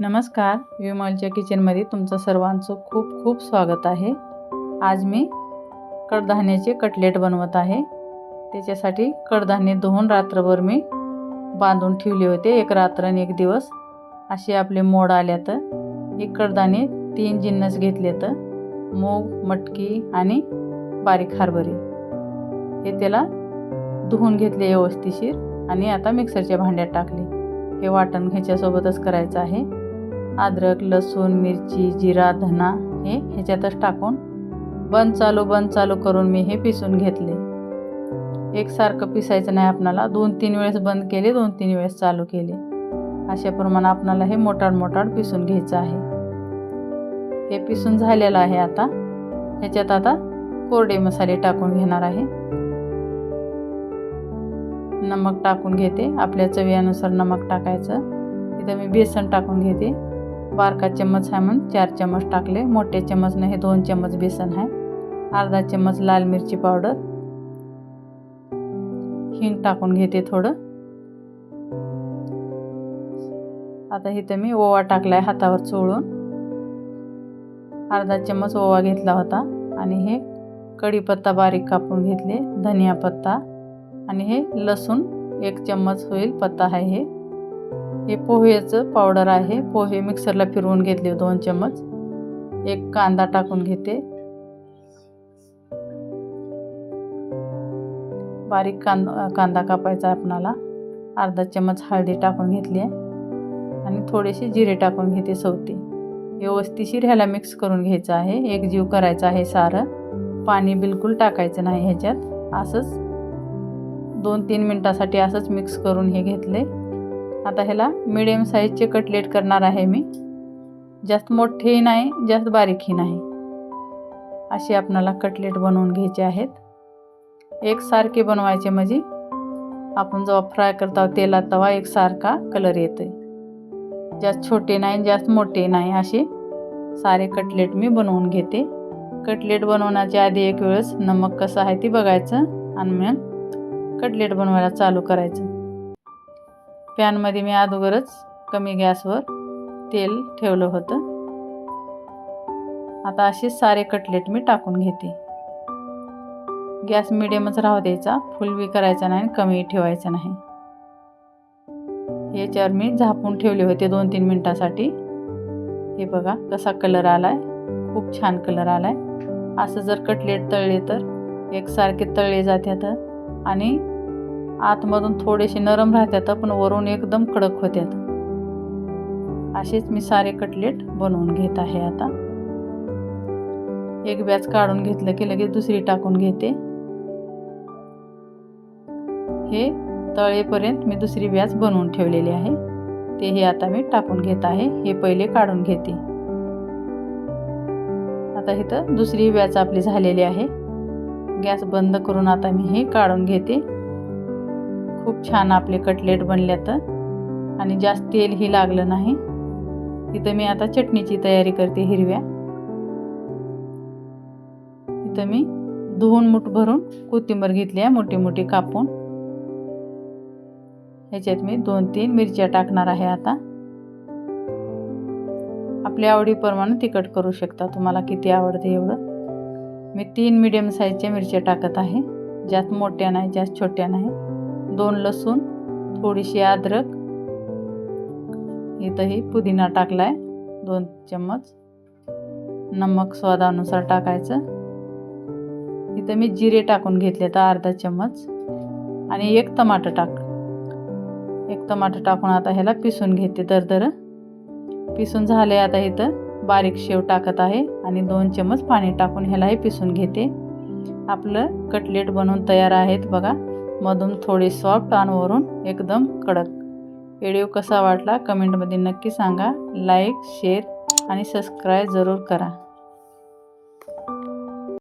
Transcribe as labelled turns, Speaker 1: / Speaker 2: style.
Speaker 1: नमस्कार विमलच्या किचनमध्ये तुमचं सर्वांचं खूप खूप स्वागत आहे. आज मी कडधान्याचे कटलेट बनवत आहे. त्याच्यासाठी कडधान्य धुवून रात्रभर मी बांधून ठेवले होते एक रात्र आणि एक दिवस. असे आपले मोड आले तर एक कडधान्य तीन जिन्नस घेतले तर मूग मटकी आणि बारीक हरभरे. हे त्याला धुवून घेतले व्यवस्थिशीर आणि आता मिक्सरच्या भांड्यात टाकले. हे वाटण ह्याच्यासोबतच करायचं आहे. अद्रक लसूण मिरची जिरा धना हे ह्याच्यातच टाकून बंद चालू बंद चालू करून मी हे पिसून घेतले. एकसारखं पिसायचं नाही आपणाला. दोन तीन वेळेस बंद केले दोन तीन वेळेस चालू केले. अशाप्रमाणे आपणाला हे मोटाड मोठाड पिसून घ्यायचं आहे. हे पिसून झालेलं आहे आता. ह्याच्यात आता कोरडे मसाले टाकून घेणार आहे. नमक टाकून घेते. आपल्या चवीनुसार नमक टाकायचं. इथं मी बेसन टाकून घेते. बारका चम्मच आहे म्हणून चार चम्मच टाकले. मोठे चम्मचनं हे दोन चम्मच बेसन आहे अर्धा चम्मच लाल मिरची पावडर. हिंग टाकून घेते थोडं. आता इथं मी ओवा टाकलाय हातावर चोळून. अर्धा चम्मच ओवा घेतला होता. आणि हे कढीपत्ता बारीक कापून घेतले धनिया पत्ता. आणि हे लसूण एक चम्मच होईल पत्ता आहे हे. हे पोहेचं पावडर आहे. पोहे मिक्सरला फिरवून घेतले दोन चम्मच. एक कांदा टाकून घेते. बारीक कांदा कांदा कापायचा आपणाला. अर्धा चम्मच हळदी टाकून घेतली आहे. आणि थोडेसे जिरे टाकून घेते सवती. व्यवस्थिशीर ह्याला मिक्स करून घ्यायचं आहे. एक जीव करायचा आहे सारं. पाणी बिलकुल टाकायचं नाही ह्याच्यात. असंच दोन तीन मिनटासाठी असंच मिक्स करून हे घेतले. आता ह्याला मिडियम साईजचे कटलेट करणार आहे मी. जास्त मोठेही नाही जास्त बारीकही नाही. असे आपणाला कटलेट बनवून घ्यायचे आहेत. एकसारखे बनवायचे म्हणजे आपण जेव्हा फ्राय करता तेलात तेव्हा एकसारखा कलर येतो जास्त छोटे नाही जास्त मोठे नाही असे सारे कटलेट मी बनवून घेते. कटलेट बनवण्याच्या आधी एक वेळेस नमक कसं आहे ते बघायचं आणि मग कटलेट बनवायला चालू करायचं. पॅनमध्ये मी अगोदरच कमी गॅसवर तेल ठेवलं होतं. आता असे सारे कटलेट मी टाकून घेते. गॅस मिडियमच राहू द्यायचा फुल बी करायचा नाही कमी ठेवायचा नाही. याच्यावर मी झापून ठेवले होते दोन तीन मिनटासाठी. हे बघा कसा कलर आलाय खूप छान कलर आलाय. असं जर कटलेट तळले तर एकसारखे तळले जातात आणि आतमधून थोडेसे नरम राहतात पण वरून एकदम कडक होतात. असेच मी सारे कटलेट बनवून घेत आहे आता. एक बॅच काढून घेतलं की लगेच दुसरी टाकून घेते. हे तळेपर्यंत मी दुसरी बॅच बनवून ठेवलेली आहे. ते हे आता मी टाकून घेत आहे. हे पहिले काढून घेते. आता इथं दुसरी बॅच आपली झालेली आहे. गॅस बंद करून आता मी हे काढून घेते. खूप छान आपले कटलेट बनले बनल्यात आणि जास्त तेलही लागलं नाही. इथं मी आता चटणीची तयारी करते हिरव्या. इथं मी धुवून मूठ भरून कोथिंबीर घेतली आहे मोठी मोठी कापून. ह्याच्यात मी दोन तीन मिरच्या टाकणार आहे आता. आपल्या आवडीप्रमाणे तिखट करू शकता. तुम्हाला किती आवडते एवढं. मी तीन मिडियम साईजच्या मिरच्या टाकत आहे. जास्त मोठ्या नाही जास्त छोट्या नाही. दोन लसूण थोडीशी अद्रक. इथंही पुदिना टाकला आहे दोन चम्मच. नमक स्वादानुसार टाकायचं. इथं मी जिरे टाकून घेतले तर अर्धा चम्मच. आणि एक टमाटर टाक. एक टमाटर टाकून आता ह्याला पिसून घेते दरदर. पिसून झाले आता इथं बारीक शेव टाकत आहे आणि दोन चम्मच पाणी टाकून ह्यालाही पिसून घेते. आपलं कटलेट बनवून तयार आहेत बघा. मधून थोडे सॉफ्ट आणि वरून एकदम कडक. व्हिडिओ कसा वाटला? कमेंटमध्ये नक्की सांगा. लाईक शेअर आणि सबस्क्राईब जरूर करा.